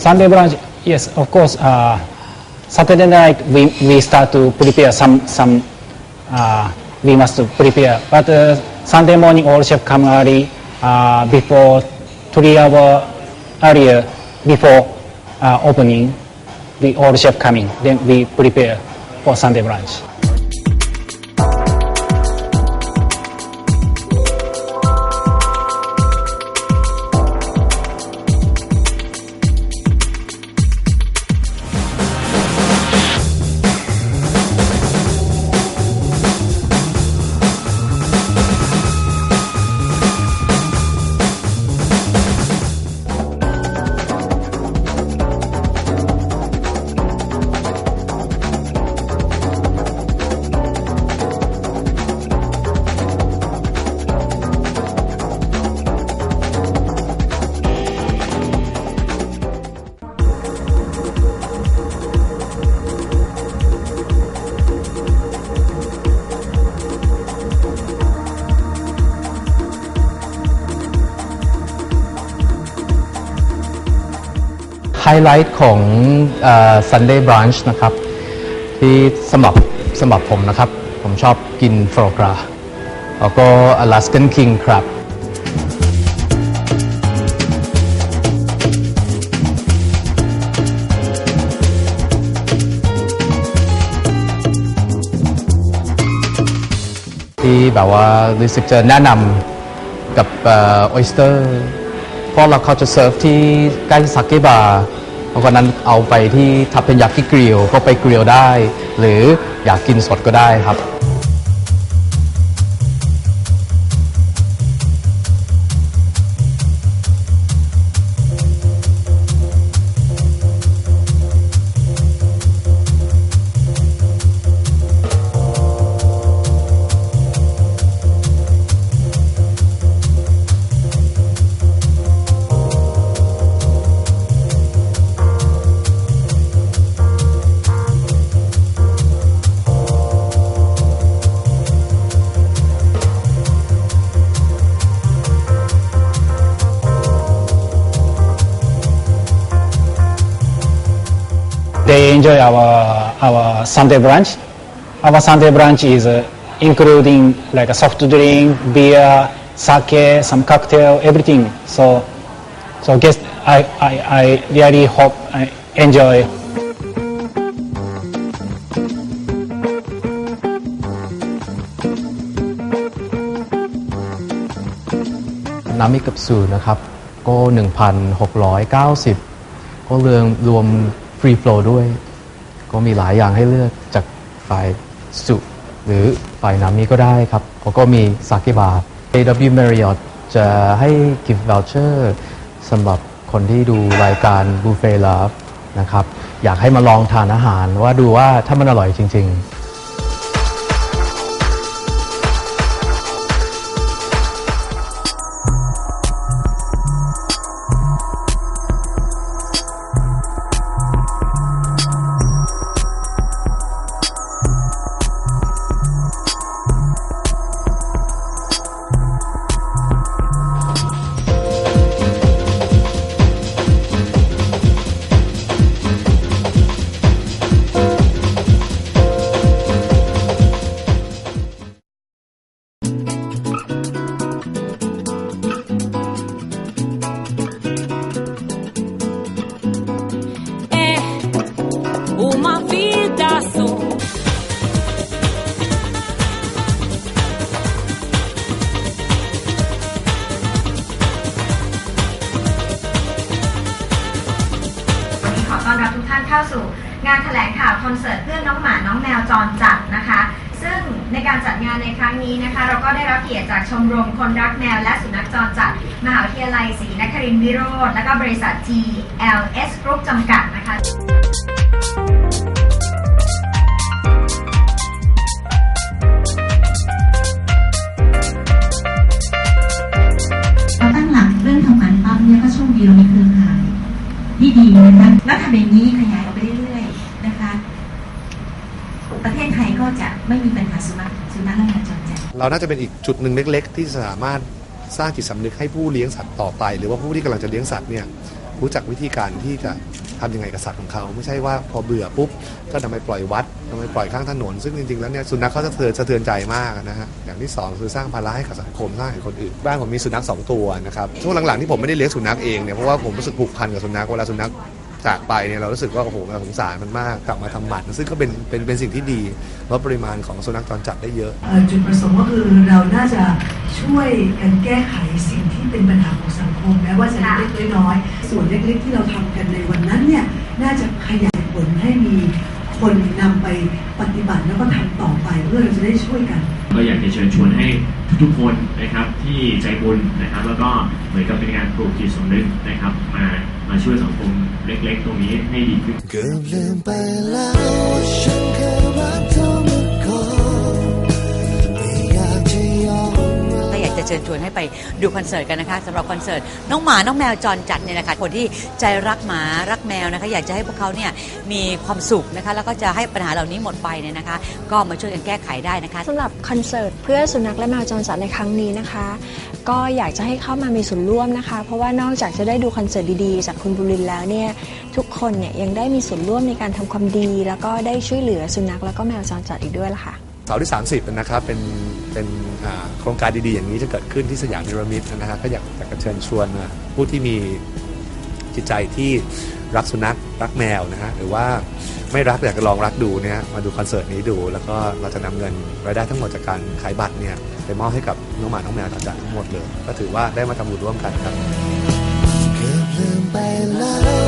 Sunday brunch, yes, of course. Uh, Saturday night we, we start to prepare some some. Uh, we must prepare, but uh, Sunday morning all chef come early uh, before three hour earlier before uh, opening. The all chef coming, then we prepare for Sunday brunch. ไฮไลท์ของเอ่อ Sunday Brunch นะครับ ที่สำหรับสำหรับผมนะครับ ผมชอบกินฟรอกราแล้วก็ Alaskan King Crab ที่แบบว่ารู้สึกจะแนะนำกับออ oyster เพราะเราเขาจะเซิร์ฟที่ใกล้สักเกบาร์เพราะฉะนั้นเอาไปที่ทับเป็นยากิกริลก็ไปกริลได้ หรืออยากกินสดก็ได้ครับ they enjoy our our Sunday brunch. Our Sunday brunch is uh, including like a soft drink, beer, sake, some cocktail, everything. So so guess I, I, I really hope I enjoy. น้ำมิกับสูนะครับก็ 1,690 ก็เรื่องรวม ฟรีโฟลด้วย ก็มีหลายอย่างให้เลือกจากฝ่ายสุหรือฝ่ายน้ำนี้ก็ได้ครับเขาก็มีซากิบา AW Marriott จะให้ gift voucher สำหรับคนที่ดูรายการ Buffet Love นะครับ อยากให้มาลองทานอาหารว่าดูว่าถ้ามันอร่อยจริง ๆานเข้าสู่งานแถลงข่าวคอนเสิร์ตเพื่อนน้องหมาน้องแมวจรจัดนะคะ ซึ่งในการจัดงานในครั้งนี้นะคะ เราก็ได้รับเกียรติจากชมรมคนรักแมวและสุนัขจรจัด มหาวิทยาลัยศรีนครินทร์วิโรธและก็บริษัท GLS Group จำกัดนะคะ ที่ดีนะคะแล้วทำอย่างนี้ขยายออกไปเรื่อยๆนะคะ ประเทศไทยก็จะไม่มีปัญหาสุนัขสุนัขและแมวจรจัดเราน่าจะเป็นอีกจุดหนึ่งเล็ก ๆ ที่สามารถสร้างจิตสำนึกให้ผู้เลี้ยงสัตว์ต่อไป หรือว่าผู้ที่กำลังจะเลี้ยงสัตว์เนี่ย รู้จักวิธีการที่จะทำยังไงกับสัตว์ของเขา ไม่ใช่ว่าพอเบื่อปุ๊บก็นำไปปล่อยวัดนำไปปล่อยข้างถนน ซึ่งจริงๆแล้วเนี่ยสุนัขเขาจะเทือนสะเทือนใจมากนะฮะอย่างที่สองคือสร้างภาระให้กับสังคมสร้างให้คนอื่นบ้านผมมีสุนัขสองตัวนะครับช่วงหลังๆที่ผมไม่ได้เลี้ยงสุนัขเองเนี่ยเพราะว่าผมรู้สึกผูกพันกับสุนัขเวลาสุนัขจากไปเนี่ยเรารู้สึกว่าโอ้โหเราสงสารมันมากกลับมาทำหมันซึ่งก็เป็นเป็นเป็นสิ่งที่ดีลดปริมาณของสุนัขจรจัดได้เยอะ เอ่อจุดประสงค์ก็คือเราน่าจะช่วยกันแก้ไขสิ่งที่เป็นปัญหาของสัง คมแม้ว่าจะเล็กๆน้อยๆส่วนเล็กๆที่เราทำกันในวันนั้นเนี่ยน่าจะขยายผลให้มีคนนำไปปฏิบัติแล้วก็ทำต่อไปเพื่อเราจะได้ช่วยกัน ก็อยากจะเชิญชวนให้ทุกๆคนนะครับที่ใจบุญนะครับ แล้วก็เหมือนกับเป็นการปลูกจิตสำนึกนะครับ มามาช่วยสังคมเล็ก ๆ ตรงนี้ให้ดีขึ้นเกือบลืมไปแล้วว่าฉันเคยรักเธอ เชิญชวนให้ไปดูคอนเสิร์ตกันนะคะสำหรับคอนเสิร์ตน้องหมาน้องแมวจรจัดเนี่ยนะคะคนที่ใจรักหมารักแมวนะคะ อยากจะให้พวกเขาเนี่ยมีความสุขนะคะ แล้วก็จะให้ปัญหาเหล่านี้หมดไปเนี่ยนะคะ ก็มาช่วยกันแก้ไขได้นะคะสำหรับคอนเสิร์ตเพื่อสุนัขและแมวจรจัดในครั้งนี้นะคะ ก็อยากจะให้เข้ามามีส่วนร่วมนะคะ เพราะว่านอกจากจะได้ดูคอนเสิร์ตดีๆ จากคุณบุรินแล้วเนี่ยทุกคนเนี่ยยังได้มีส่วนร่วมในการทำความดี แล้วก็ได้ช่วยเหลือสุนัขแล้วก็แมวจรจัดอีกด้วยล่ะค่ะ สาร์ที่ 30 นะครับเป็นเป็นโครงการดีๆ อย่างนี้จะเกิดขึ้นที่สยามพีระมิดนะครับก็อยากอยกจะเชิญชวนผู้ที่มีจิตใจที่รักสุนัขรักแมวนะฮะหรือว่าไม่รักอยากจะลองรักดูเนี่ยมาดูคอนเสิร์ตนี้ดู แล้วก็เราจะนำเงินรายได้ทั้งหมดจากการขายบัตรเนี่ยไปมอบให้กับน้องหมาน้องแมวต่างๆทั้งหมดเลย ก็ถือว่าได้มาทำบุญร่วมกันครับ ลืมไปแล้ว